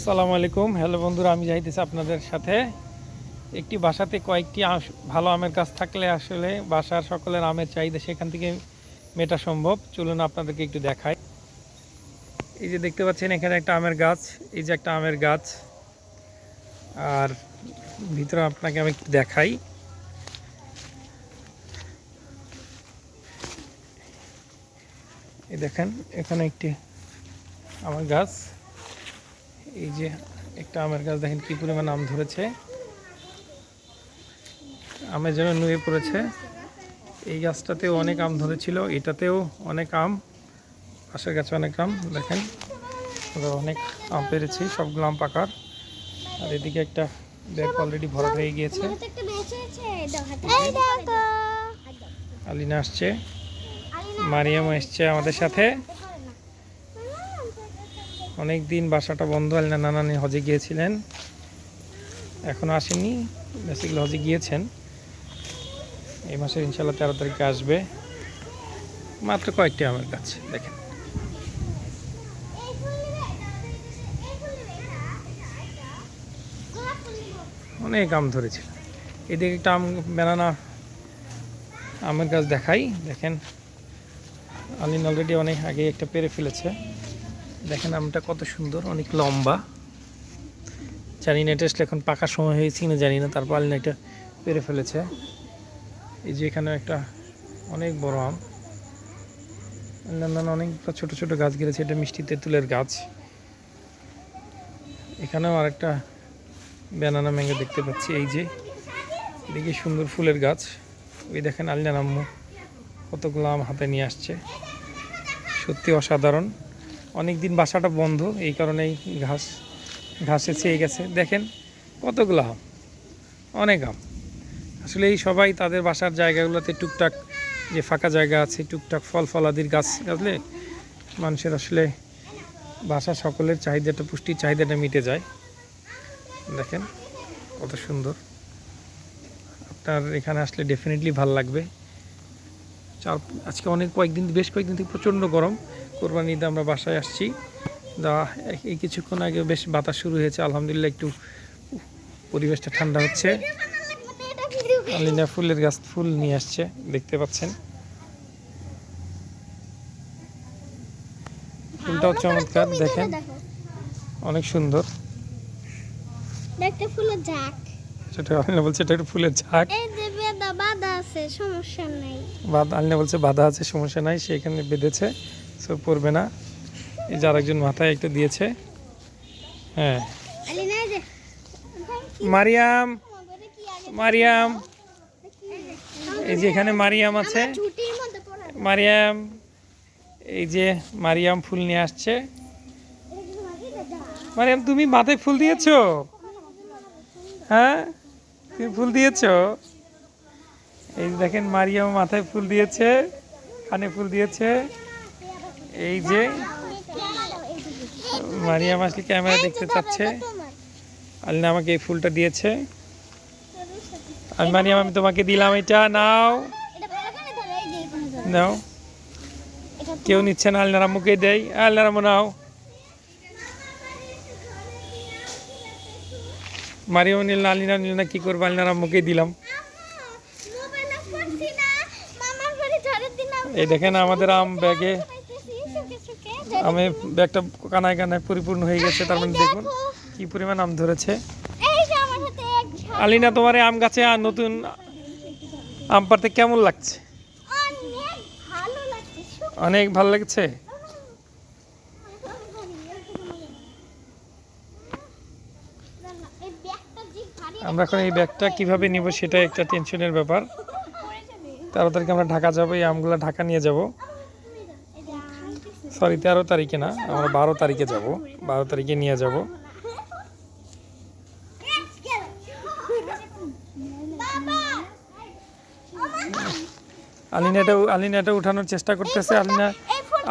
আসসালামু আলাইকুম। হ্যালো বন্ধুরা, আমি যাইতেছি আপনাদের সাথে। একটি বাসাতে কয়েকটি ভালো আমের গাছ থাকলে আসলে বাসার সকলের আমের চাহিদা সেখান থেকে মেটা সম্ভব। চলুন আপনাদেরকে একটু দেখাই। এই যে দেখতে পাচ্ছেন, এখানে একটা আমের গাছ, এই যে একটা আমের গাছ। আর ভিতরে আপনাকে আমি একটু দেখাই। এই দেখেন, এখানে একটি আমার গাছ। এই যে একটা আমের গাছ দেখেন কি পরিমাণ আম ধরেছে। আমের জন্য নুয়ে পড়েছে। এই গাছটাতেও অনেক আম ধরেছিল এটাতেও অনেক আম পাশের গাছে অনেক আম দেখেন। অনেক আম পেরেছি সবগুলো আম পাকার। আর এদিকে একটা ব্যাগ অলরেডি ভরা হয়ে গিয়েছে। আলিনা আসছে। মারিয়াম এসছে আমাদের সাথে। অনেক দিন বাসাটা বন্ধ, আলিনা নানানি হজে গিয়েছিলেন। এখনও আসেনি বেসিক্যালি হজে গিয়েছেন। এই মাসের ইনশাল্লাহ তেরো তারিখে আসবে। মাত্র কয়েকটি আমার কাছে দেখেন। অনেক আম ধরেছিল এদিকে একটা আম বেনানা আমের গাছ দেখাই, দেখেন। আলিন অলরেডি অনেক আগে একটা পেরে ফেলেছে। দেখেন আমটা কত সুন্দর, অনেক লম্বা। জানি না এটা এখন পাকার সময় হয়েছে না জানি না, তারপর আলিনা এটা পেরে ফেলেছে। এই যে এখানে একটা অনেক বড় আম। অন্যান্য অনেক ছোট ছোট গাছ গিরেছে, এটা মিষ্টি তেঁতুলের গাছ। এখানেও আরেকটা ব্যানানা ম্যাঙ্গো দেখতে পাচ্ছি, এই যে। এদিকে সুন্দর ফুলের গাছ। ওই দেখেন আলিনা আম্মু কতগুলো আম হাতে নিয়ে আসছে। সত্যি অসাধারণ। অনেক দিন বাসাটা বন্ধ, এই কারণেই ঘাস, ঘাসে ছেয়ে গেছে। দেখেন কতগুলো আম, অনেক আম। আসলে এই সবাই তাদের বাসার জায়গাগুলোতে টুকটাক যে ফাঁকা জায়গা আছে, টুকটাক ফল ফলাদির গাছ গাছলে মানুষের আসলে বাসা সকলের চাহিদাটা, পুষ্টির চাহিদাটা মিটে যায়। দেখেন কত সুন্দর। আপনার এখানে আসলে ডেফিনেটলি ভালো লাগবে। চার আজকে অনেক কয়েকদিন বেশ কয়েকদিন থেকে প্রচণ্ড গরম। কোরবানি ঈদে আমরা বাসায় আসছি। দা এই কিছুক্ষণ আগে বেশ বাতাস শুরু হয়েছে আলহামদুলিল্লাহ একটু পরিবেশটা ঠান্ডা হচ্ছে। আলিনা ফুলের গাছ ফুল নিয়ে আসছে দেখতে পাচ্ছেন। ফুলটাও চমৎকার দেখেন। অনেক সুন্দর। ফুলের ঝাঁক। সেটা আলিনা বলছে এটা একটু ফুলের ঝাঁক। বাঁধা আছে সমস্যা নেই। আলিনা বলছে বাধা আছে সমস্যা নাই সে এখানে বেঁধেছে সো পড়বে না। এই যে আরেকজন মাথায় একটা দিয়েছে। হ্যাঁ। মারিয়াম মারিয়াম। এই যে এখানে মারিয়াম আছে। মারিয়াম এই যে মারিয়াম ফুল নিয়ে আসছে। মারিয়াম তুমি মাথায় ফুল দিয়েছ? হ্যাঁ? তুমি ফুল দিয়েছ? এই দেখেন মারিয়াম মাথায় ফুল দিয়েছে কানে ফুল দিয়েছে। এই যে মারিয়াম আসলে ক্যামেরা দেখতে চাচ্ছে। আলিনা আমাকে এই ফুলটা দিয়েছে। আমি মারিয়াম আমি তোমাকে দিলাম এটা নাও। নাও। কেউ নিচ্ছে না আলনার আম্মুকে দেয় আলনার আম্মু নাও। মারিও নিল না আলিনা নিল না কি করব? আলনার আম্মুকে দিলাম মোবাইলে পড়ছি না মামার বাড়ি ঝড়ের দিন আমি এই দেখেন আমাদের আম ব্যাগে আমে ব্যাগটা কানায় কানায় পরিপূর্ণ হয়ে গেছে, তার মানে দেখুন কি পরিমাণ আম ধরেছে। আলিনা, তোমার আম গাছে আর নতুন আম পাড়তে কেমন লাগছে? অনেক ভালো লাগছে? আমরা এখন এই ব্যাগটা কীভাবে নিব সেটা একটা টেনশনের ব্যাপার। তেরো তারিখে আমরা ঢাকা যাব, এই আমগুলো ঢাকা নিয়ে যাব। সরি তেরো তারিখে না, আমরা বারো তারিখে যাব, বারো তারিখে নিয়ে যাব। আলিনা এটা আলিনা এটা উঠানোর চেষ্টা করতেছে, আলিনা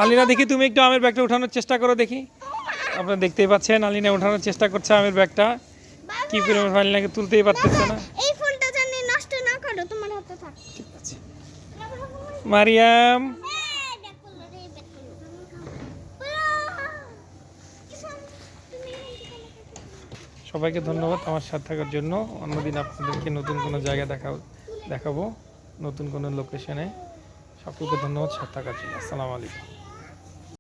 আলিনা দেখি তুমি একটু আমের ব্যাগটা উঠানোর চেষ্টা করো দেখি। আপনারা দেখতেই পাচ্ছেন, আলিনা উঠানোর চেষ্টা করছে আমের ব্যাগটা। কি পরিমাণ আলিনাকে তুলতেই পারতেছে না এই ফুলটা জানি নষ্ট না করো তোমার হাতে থাক ঠিক আছে মারিয়াম সবাইকে ধন্যবাদ আমার সাথে থাকার জন্য। অন্যদিন আপনাদেরকে নতুন কোনো জায়গা দেখা দেখাবো, নতুন কোনো লোকেশনে সকলকে ধন্যবাদ, সাথে থাকার জন্য। আসসালামু আলাইকুম।